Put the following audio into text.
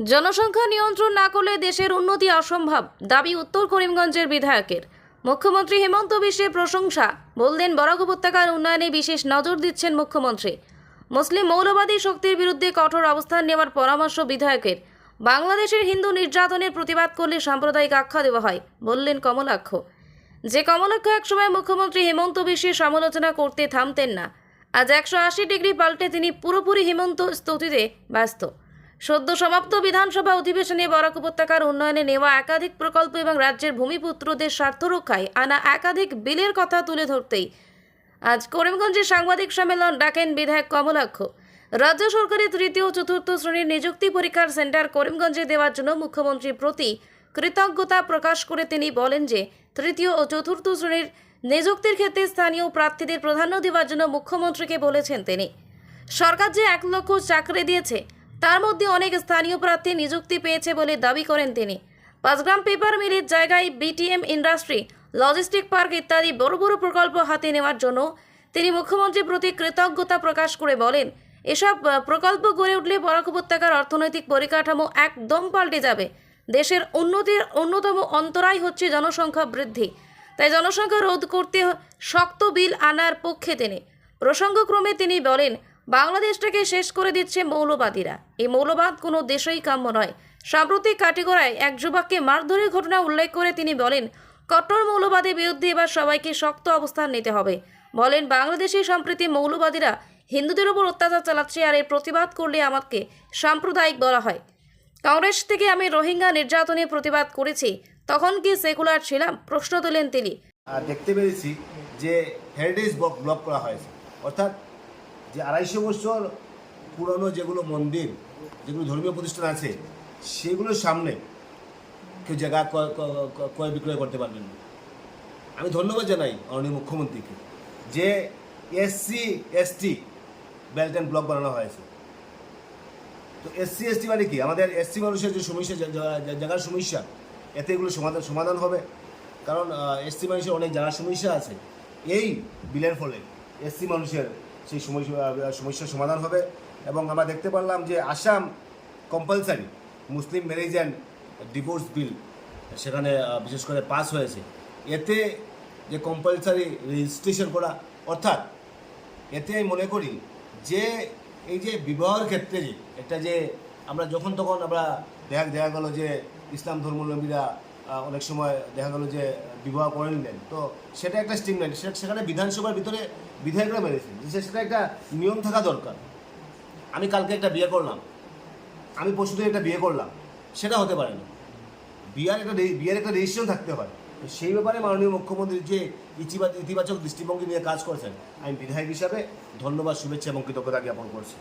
জনসংখ্যা নিয়ন্ত্রণ না করলে দেশের উন্নতি অসম্ভব, দাবি উত্তর করিমগঞ্জের বিধায়কের। মুখ্যমন্ত্রী হেমন্ত বিশ্বের প্রশংসা, বললেন বরাক উপত্যকার উন্নয়নে বিশেষ নজর দিচ্ছেন মুখ্যমন্ত্রী। মুসলিম মৌলবাদী শক্তির বিরুদ্ধে কঠোর অবস্থান নেওয়ার পরামর্শ বিধায়কের। বাংলাদেশের হিন্দু নির্যাতনের প্রতিবাদ করলে সাম্প্রদায়িক আখ্যা দেওয়া হয়, বললেন কমলাক্ষ। যে কমলাক্ষ একসময় মুখ্যমন্ত্রী হেমন্ত বিশ্বের সমালোচনা করতে থামতেন না, আজ একশো আশি ডিগ্রি পাল্টে তিনি পুরোপুরি হেমন্ত স্তুতিতে ব্যস্ত। সদ্য সমাপ্ত বিধানসভা অধিবেশনে বরাক উপত্যকার উন্নয়নে নেওয়া একাধিক প্রকল্প এবং রাজ্যের ভূমিপুত্রদের স্বার্থ রক্ষায় আনা একাধিক বিলের কথা তুলে ধরতেই আজ করিমগঞ্জে সাংবাদিক সম্মেলন ডাকেন বিধায়ক কমলাক্ষ। রাজ্য সরকারের তৃতীয় চতুর্থ শ্রেণির নিযুক্তি পরীক্ষার সেন্টার করিমগঞ্জে দেওয়ার জন্য মুখ্যমন্ত্রীর প্রতি কৃতজ্ঞতা প্রকাশ করে তিনি বলেন যে, তৃতীয় ও চতুর্থ শ্রেণির নিযুক্তির ক্ষেত্রে স্থানীয় প্রার্থীদের প্রাধান্য দেওয়ার জন্য মুখ্যমন্ত্রীকে বলেছেন তিনি। সরকার যে এক লক্ষ চাকরি দিয়েছে তার মধ্যে অনেক স্থানীয় প্রার্থী নিযুক্তি পেয়েছে বলে দাবি করেন তিনি। পাঁচগ্রাম পেপার মিলের জায়গায় বিটিএম ইন্ডাস্ট্রি, লজিস্টিক পার্ক ইত্যাদি বড় বড় প্রকল্প হাতে নেওয়ার জন্য তিনি মুখ্যমন্ত্রীর প্রতি কৃতজ্ঞতা প্রকাশ করে বলেন, এসব প্রকল্প গড়ে উঠলে বরাক উপত্যকার অর্থনৈতিক পরিকাঠামো একদম পাল্টে যাবে। দেশের উন্নতির অন্যতম অন্তরায় হচ্ছে জনসংখ্যা বৃদ্ধি। তাই জনসংখ্যা রোধ করতে শক্ত বিল আনার পক্ষে তিনি। প্রসঙ্গক্রমে তিনি বলেন বাংলাদেশটাকে শেষ করে দিচ্ছে মৌলবাদীরা। এই মৌলবাদ কোনো দেশেই কাম্য নয়। সাম্প্রতিক কাটিগড়ায় এক যুবককে মারধরের ঘটনা উল্লেখ করে তিনি বলেন, কট্টর মৌলবাদের বিরুদ্ধে এবার সবাইকে শক্ত অবস্থান নিতে হবে। বলেন, বাংলাদেশে সম্প্রতি মৌলবাদীরা হিন্দুদের উপর অত্যাচার চালাচ্ছে আর এর প্রতিবাদ করলে আমাকে সাম্প্রদায়িক বলা হয়। কংগ্রেস থেকে আমি রোহিঙ্গা নির্যাতনের প্রতিবাদ করেছি। তখন কি সেকুলার ছিলাম? প্রশ্ন তোলেন তিনি। দেখতে পেরেছি যে হেরিটেজ ব্লক করা হয়েছে। অর্থাৎ যে আড়াইশো বছর পুরনো যেগুলো মন্দির, যেগুলো ধর্মীয় প্রতিষ্ঠান আছে, সেগুলোর সামনে কেউ জায়গা ক্রয়- ক্রয়- ক্রয় বিক্রয় করতে পারবেন না। আমি ধন্যবাদ জানাই মাননীয় মুখ্যমন্ত্রীকে যে SC ST belt and block বানানো হয়েছে। তো এসসি এসটি মানে কি? আমাদের এসসি মানুষের যে সমস্যা জায়গার সমস্যা, এতে এগুলো সমাধান সমাধান হবে। কারণ এসসি মানুষের অনেক জায়গার সমস্যা আছে। এই বিলের ফলে এসসি মানুষের সেই সমস্যা সমস্যার সমাধান হবে এবং আমরা দেখতে পারলাম যে Assam compulsory Muslim marriage and divorce bill সেখানে বিশেষ করে পাস হয়েছে। এতে যে কম্পালসারি রেজিস্ট্রেশন করা, অর্থাৎ এতে আমি মনে করি যে এই যে বিবাহের ক্ষেত্রে যে, একটা যে আমরা যখন তখন আমরা দেখা দেখা গেল যে ইসলাম ধর্মাবলম্বীরা অনেক সময় দেখা গেল যে বিবাহ করে নিলেন তো সেটা একটা স্টিমলাইন সেখানে বিধানসভার ভিতরে বিধায়করা মেরেছে যে সেটা একটা নিয়ম থাকা দরকার। আমি কালকে একটা বিয়ে করলাম। আমি পরশুদিন একটা বিয়ে করলাম। সেটা হতে পারে না। বিয়ার একটা বিয়ের একটা রেজিস্ট্রেশন থাকতে হয়। তো সেই ব্যাপারে মাননীয় মুখ্যমন্ত্রী যে ইতিবাচক দৃষ্টিভঙ্গি নিয়ে কাজ করেছেন, আমি বিধায়ক হিসাবে ধন্যবাদ, শুভেচ্ছা এবং কৃতজ্ঞতা জ্ঞাপন করছি।